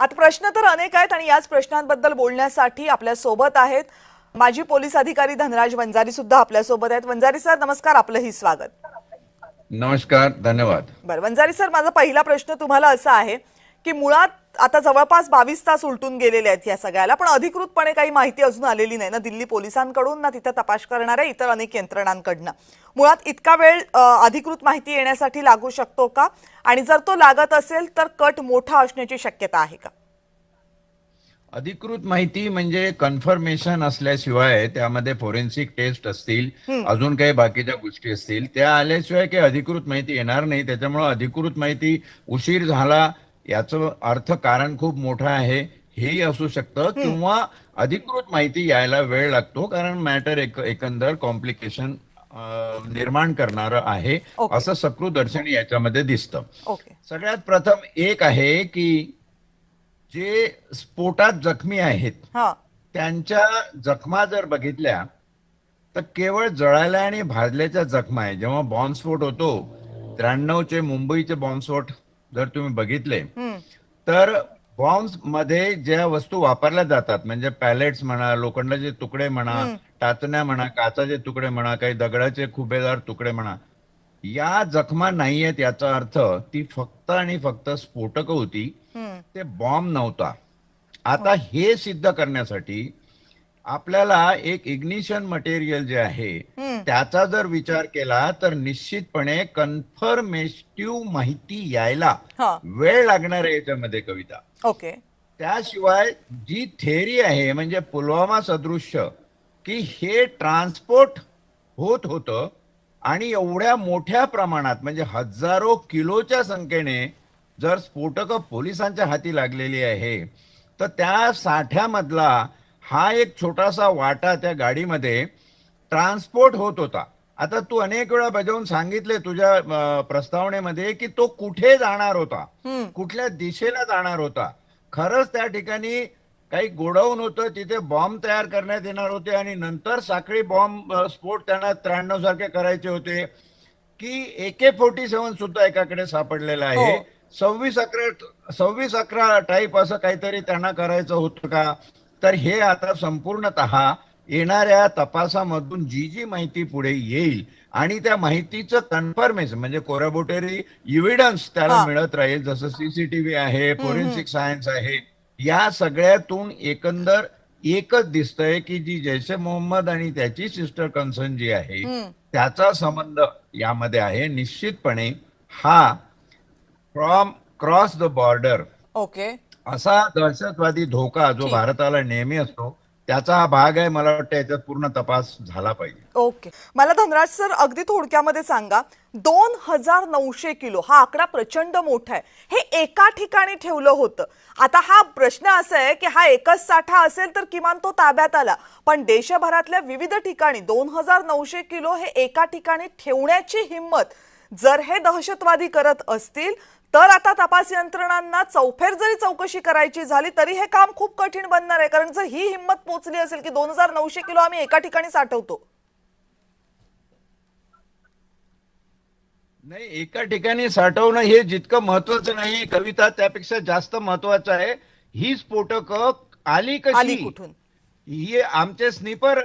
आता प्रश्न तर अनेक आहेत आणि याच प्रश्नांबद्दल बोलण्यासाठी आपल्यासोबत आहेत. माजी पोलीस अधिकारी धनराज वंजारी सुद्धा आपल्यासोबत आहेत. वंजारी सर नमस्कार. आपलंही स्वागत. नमस्कार धन्यवाद. बरं वंजारी सर माझा पहिला प्रश्न तुम्हाला असा आहे की मुळात आता जवळपास बावीस तास उलटून गेलेले आहेत या सगळ्याला पण अधिकृतपणे काही माहिती अजून आलेली नाही ना. दिल्ली पोलिसांकडून ना तिथं तपास करणाऱ्या इतर अनेक यंत्रणांकडनं. मुळात इतका वेळ अधिकृत माहिती येण्यासाठी लागू शकतो का? आणि जर तो लागत असेल तर कट मोठा असण्याची शक्यता आहे का? अधिकृत माहिती म्हणजे कन्फर्मेशन असल्याशिवाय त्यामध्ये फोरेन्सिक टेस्ट असतील अजून काही बाकीच्या गोष्टी असतील. त्या आल्याशिवाय काही अधिकृत माहिती येणार नाही. त्याच्यामुळे अधिकृत माहिती उशीर झाला याचं अर्थ कारण खूप मोठं आहे. हेही असू शकतं किंवा अधिकृत माहिती यायला वेळ लागतो कारण मॅटर एक एकंदर कॉम्प्लिकेशन निर्माण करणारं आहे. असं सकृदर्शनी याच्यामध्ये दिसतं. सगळ्यात प्रथम एक आहे की जे स्फोटात जखमी आहेत हा. त्यांच्या जखमा जर बघितल्या तर केवळ जळायला आणि भाजल्याच्या जखमा आहे. जेव्हा बॉम्बस्फोट होतो त्र्याण्णवचे मुंबईचे बॉम्बस्फोट जर तुम्ही बघितले. तर बॉम्बमध्ये ज्या वस्तू वापरल्या जातात म्हणजे पॅलेट्स म्हणा लोखंडाचे तुकडे म्हणा टाचण्या म्हणा काचाचे तुकडे म्हणा काही दगडाचे खुबेदार तुकडे म्हणा या जखमा नाही आहेत याचा अर्थ ती फक्त आणि फक्त स्फोटक होती. ते बॉम्ब नव्हता आता हे सिद्ध करण्यासाठी आपल्याला एक इग्निशन मटेरियल जे आहे. त्याचा जर विचार केला तर निश्चितपणे कन्फर्मेटिव्ह माहिती यायला वेळ लागणार आहे याच्यामध्ये कविता. ओके. त्याशिवाय जी थेअरी आहे म्हणजे पुलवामा सदृश्य की हे ट्रान्सपोर्ट होत होतं आणि एवढ्या मोठ्या प्रमाणात म्हणजे हजारो किलोच्या संख्येने जर स्फोटक पोलिसांच्या हाती लागलेली आहे तर त्या साठ्यामधला हा एक छोटासा वाटा त्या गाडीमध्ये ट्रान्सपोर्ट होत होता. आता तू अनेक वेळा बजावून सांगितले तुझ्या प्रस्तावनेमध्ये की तो कुठे जाणार होता. कुठल्या दिशेला जाणार होता? खरंच त्या ठिकाणी काही गोडाऊन होतं तिथे बॉम्ब तयार करण्यात येणार होते आणि नंतर साखळी बॉम्ब स्फोट त्यांना त्र्याण्णव सारखे करायचे होते. की एके फोर्टी सेव्हन सुद्धा एकाकडे सापडलेला आहे. हो. सव्वीस अकरा सव्वीस अकरा टाईप असं काहीतरी त्यांना करायचं होतं का? तर हे आता संपूर्णतः येणाऱ्या तपासामधून जी जी माहिती पुढे येईल आणि त्या माहितीचं कन्फर्मेशन म्हणजे कोरॅबोटरी इव्हिडन्स त्याला. मिळत राहील जसं सीसीटीव्ही आहे फोरेन्सिक सायन्स आहे या सगळ्यातून एकंदर एकच दिसतंय की जी जैश ए मोहम्मद आणि त्याची सिस्टर कन्सर्न जी आहे. त्याचा संबंध यामध्ये आहे निश्चितपणे हा from cross the border okay असा दहशतवादी धोका जो. भारताला नेहमी असतो त्याचा हा भाग आहे मला वाटतं याच्यात पूर्ण तपास झाला पाहिजे. ओके. मला धनराज सर अगदी थोडक्यामध्ये सांगा दोन हजार नऊशे किलो हा आकडा प्रचंड मोठा आहे. हे एका ठिकाणी ठेवलं होतं. आता हा प्रश्न असा आहे की हा एकच साठा असेल तर किमान तो ताब्यात आला. पण देशभरातल्या विविध ठिकाणी दोन हजार नऊशे किलो हे एका ठिकाणी ठेवण्याची हिंमत जर हे दहशतवादी करत असतील तर आता तपास यंत्रणांना चौफेर जरी चौकशी करायची झाली तरी हे काम खूप कठीण बनणार आहे. कारण जर ही हिंमत पोचली असेल की दोन हजार नऊशे किलो आम्ही एका ठिकाणी साठवतो. नाही एका ठिकाणी साठवणं हे जितकं महत्वाचं नाही कविता त्यापेक्षा जास्त महत्वाचं आहे. ही स्फोटक आली आली कशी? कुठून? ही आमचे स्निपर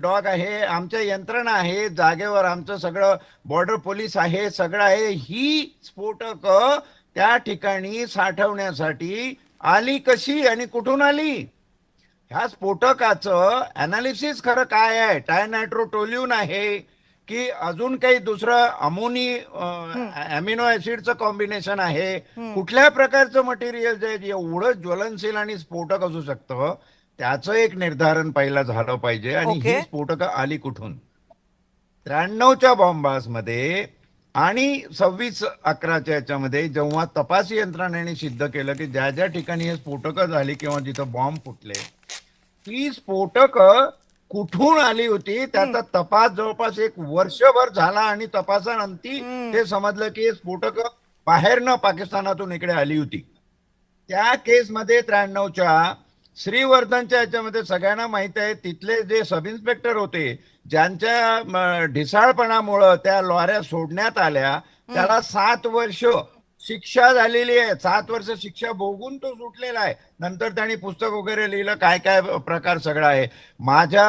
डॉग आहे आमच्या यंत्रणा आहे जागेवर आमचं सगळं बॉर्डर पोलीस आहे सगळं आहे. ही स्फोटक त्या ठिकाणी साठवण्यासाठी आली कशी आणि कुठून आली? ह्या स्फोटकाचं अनालिसिस खरं काय आहे? टायनायट्रोटोल्यून आहे की अजून काही दुसरं अमोनी अमिनो ऍसिडचं कॉम्बिनेशन आहे? कुठल्या प्रकारचं मटेरियल जे एवढं ज्वलनशील आणि स्फोटक असू शकतं? त्याचं एक निर्धारण पहिला झालं पाहिजे. आणि Okay. ही स्फोटकं आली कुठून? त्र्याण्णवच्या बॉम्बासमध्ये आणि सव्वीस अकराच्या याच्यामध्ये जेव्हा तपास यंत्रणेने सिद्ध केलं की ज्या ज्या ठिकाणी हे स्फोटकं झाली किंवा जिथं बॉम्ब फुटले ती स्फोटक कुठून आली होती? त्याचा तपास जवळपास एक वर्षभर झाला आणि तपासानंतर ते समजलं की हे स्फोटक बाहेरनं पाकिस्तानातून इकडे आली होती. त्या केसमध्ये त्र्याण्णवच्या श्रीवर्धनच्या याच्यामध्ये सगळ्यांना माहीत आहे तिथले जे सब इन्स्पेक्टर होते ज्यांच्या ढिसाळपणामुळं त्या लॉऱ्या सोडण्यात आल्या त्याला सात वर्ष शिक्षा झालेली आहे. सात वर्ष शिक्षा भोगून तो सुटलेला आहे. नंतर त्यांनी पुस्तक वगैरे लिहिलं काय काय प्रकार सगळा आहे. माझ्या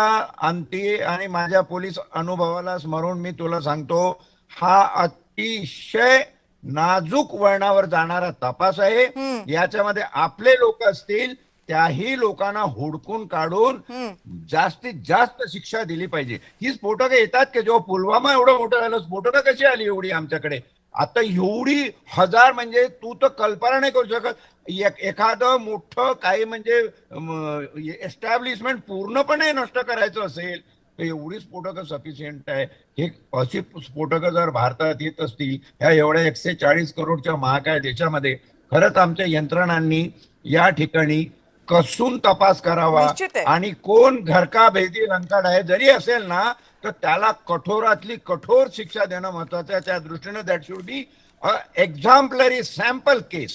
अंती आणि माझ्या पोलीस अनुभवाला स्मरून मी तुला सांगतो हा अतिशय नाजूक वळणावर जाणारा तपास आहे. याच्यामध्ये आपले लोक असतील त्याही लोकांना हुडकून काढून जास्तीत जास्त शिक्षा दिली पाहिजे. ही स्फोटकं येतात की जेव्हा पुलवामा एवढं मोठं झालं स्फोटकं कशी आली एवढी आमच्याकडे? आता एवढी हजार म्हणजे तू तर कल्पना नाही करू शकत. एखादं मोठं काही म्हणजे एस्टॅब्लिशमेंट पूर्णपणे नष्ट करायचं असेल तर एवढी स्फोटकं सफिशियंट आहे. हे अशी स्फोटकं जर भारतात येत असतील ह्या एवढ्या एकशे चाळीस करोडच्या महाकाय देशामध्ये खरंच आमच्या यंत्रणांनी या ठिकाणी कसून तपास करावा. आणि कोण घरका भेदी लंकाड आहे? जरी असेल ना तर त्याला कठोरातली कठोर शिक्षा देणं महत्वाचं आहे. त्या दृष्टीनं that should be exemplary sample case